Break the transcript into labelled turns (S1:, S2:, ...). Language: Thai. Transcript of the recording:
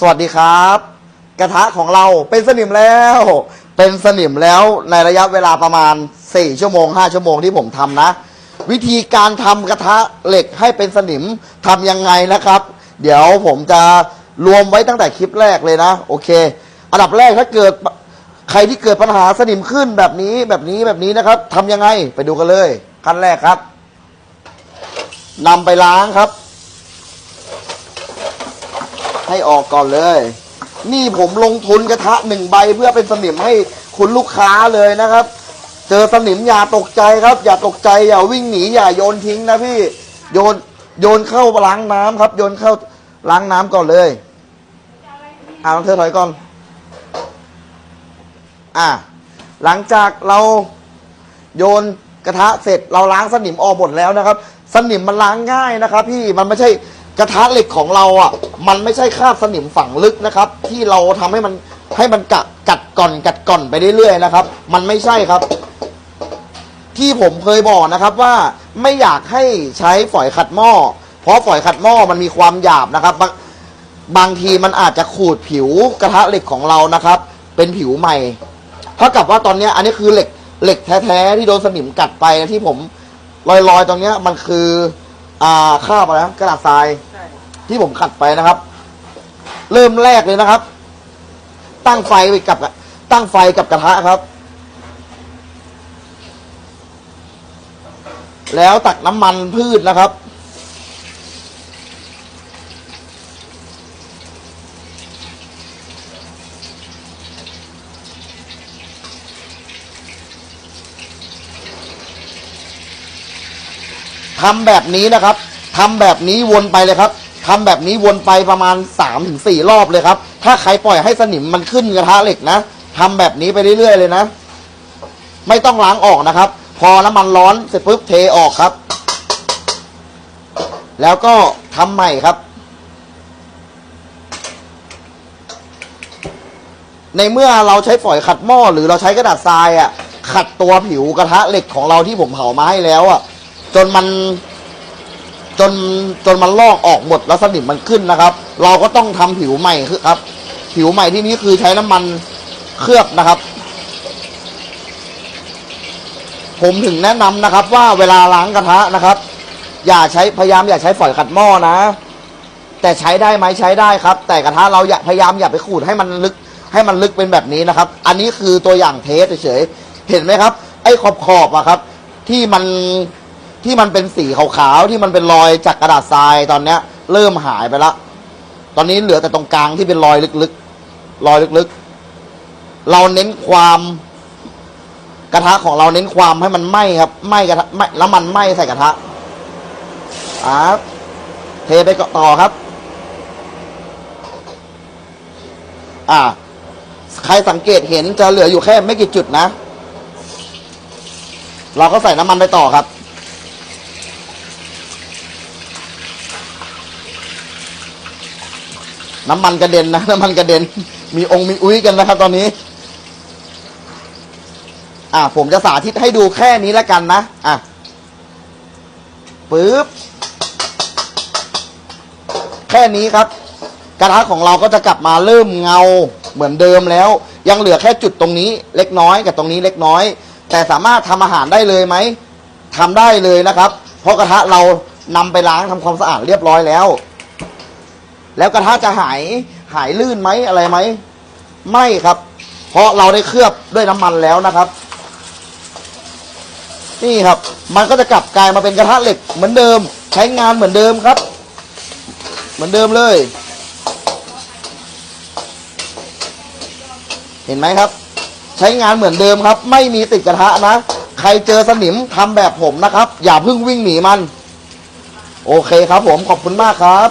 S1: สวัสดีครับ กระทะของเราเป็นสนิมแล้ว เป็นสนิมแล้วในระยะเวลาประมาณ 4 ชั่วโมง 5 ชั่วโมงที่ผมทำนะ วิธีการทำกระทะเหล็กให้เป็นสนิมทำยังไงนะครับ เดี๋ยวผมจะรวมไว้ตั้งแต่คลิปแรกเลยนะ โอเค อันดับแรกถ้าเกิดใครที่เกิดปัญหาสนิมขึ้นแบบนี้แบบนี้แบบนี้นะครับทำยังไงไปดูกันเลยขั้นแรกครับนำไปล้างครับ ให้ออกก่อนเลย นี่ผมลงทุนกระทะหนึ่งใบเพื่อเป็นสนิมให้คุณลูกค้าเลยนะครับ เจอสนิมอย่าตกใจครับ อย่าตกใจอย่าวิ่งหนีอย่าโยนทิ้งนะพี่โยนโยนเข้าล้างน้ำครับ โยนเข้าล้างน้ำก่อนเลยอ่าน้องเธอถอยก่อน อ่า หลังจากเราโยนกระทะเสร็จเราล้างสนิมออกหมดแล้วนะครับ สนิมมันล้างง่ายนะครับ พี่มันไม่ใช่ กระทะเหล็กของเราอะ มันไม่ใช่คราบสนิมฝังลึกนะครับ ที่เราทำให้มันให้มันกัดกัดก่อนกัดก่อนไปเรื่อยๆนะครับ มันไม่ใช่ครับ ที่ผมเคยบอกนะครับว่าไม่อยากให้ใช้ฝอยขัดหม้อ เพราะฝอยขัดหม้อมันมีความหยาบนะครับ บางบางทีมันอาจจะขูดผิวกระทะเหล็กของเรานะครับ เป็นผิวใหม่เท่ากับว่าตอนเนี้ยอันนี้คือเหล็กเหล็กแท้ๆที่โดนสนิมกัดไปนะที่ผมลอยๆตรงเนี้ยมันคือ อ่าคราบอะไรนะกระดาษทราย ที่ผมขัดไปนะครับ เริ่มแรกเลยนะครับ ตั้งไฟไปกับ ตั้งไฟกับกระทะครับ แล้วตักน้ำมันพืชนะครับทำแบบนี้นะครับ ทำแบบนี้วนไปเลยครับ ทำแบบนี้วนไปประมาณ3าถึงสรอบเลยครับ ถ้าใครปล่อยให้สนิมมันขึ้นกระทะเหล็กนะทำแบบนี้ไปเรื่อยๆเลยนะ ไม่ต้องล้างออกนะครับ พอน้ำมันร้อนเสร็จปุ๊บเทออกครับ แล้วก็ทำใหม่ครับ ในเมื่อเราใช้ฝอยขัดหม้อหรือเราใช้กระดาษทรายอะ ขัดตัวผิวกระทะเหล็กของเราที่ผมเผามาให้แล้วอะ จนมัน จนจนมันลอกออกหมดแล้วสนิมมันขึ้นนะครับ เราก็ต้องทำผิวใหม่ครับ ผิวใหม่ที่นี้คือใช้น้ำมันเคลือบนะครับ ผมถึงแนะนำนะครับ ว่าเวลาล้างกระทะนะครับ อย่าใช้พยายามอย่าใช้ฝอยขัดหม้อนะ แต่ใช้ได้ไหมใช้ได้ครับ แต่กระทะเราอย่าพยายามอย่าไปขูดให้มันลึกให้มันลึกเป็นแบบนี้นะครับ อันนี้คือตัวอย่างเทสเฉยเห็นไหมครับ ไอ้ขอบขอบอะครับ ที่มัน ที่มันเป็นสีขาวๆที่มันเป็นรอยจากกระดาษทรายตอนเนี้ย เริ่มหายไปละ ตอนนี้เหลือแต่ตรงกลางที่เป็นรอยลึกๆรอยลึกๆ เราเน้นความกระทะของเราเน้นความให้มันไหม้ครับไหม้กระทะไหม้แล้วมันไหม้ใส่กระทะอ่าเทไปต่อครับ อ่า ใครสังเกตเห็นจะเหลืออยู่แค่ไม่กี่จุดนะ เราก็ใส่น้ำมันไปต่อครับ น้ำมันกระเด็นนะน้ำมันกระเด็น มีองค์มีอุ้ยกันนะครับ ตอนนี้ อ่าผมจะสาธิตให้ดูแค่นี้แล้วกันนะอะปึ๊บแค่นี้ครับ กระทะของเราก็จะกลับมาเริ่มเงาเหมือนเดิมแล้ว ยังเหลือแค่จุดตรงนี้เล็กน้อยกับตรงนี้เล็กน้อย แต่สามารถทำอาหารได้เลยไหมทำได้เลยนะครับ เพราะกระทะเรานำไปล้างทำความสะอาดเรียบร้อยแล้ว แล้วกระทะจะหายหายลื่นไหมอะไรไหมไม่ครับ เพราะเราได้เคลือบด้วยน้ำมันแล้วนะครับ นี่ครับ มันก็จะกลับกลายมาเป็นกระทะเหล็กเหมือนเดิม ใช้งานเหมือนเดิมครับ เหมือนเดิมเลย เห็นไหมครับ ใช้งานเหมือนเดิมครับ ไม่มีติดกระทะนะใครเจอสนิมทำแบบผมนะครับ อย่าเพิ่งวิ่งหนีมัน โอเคครับผมขอบคุณมากครับ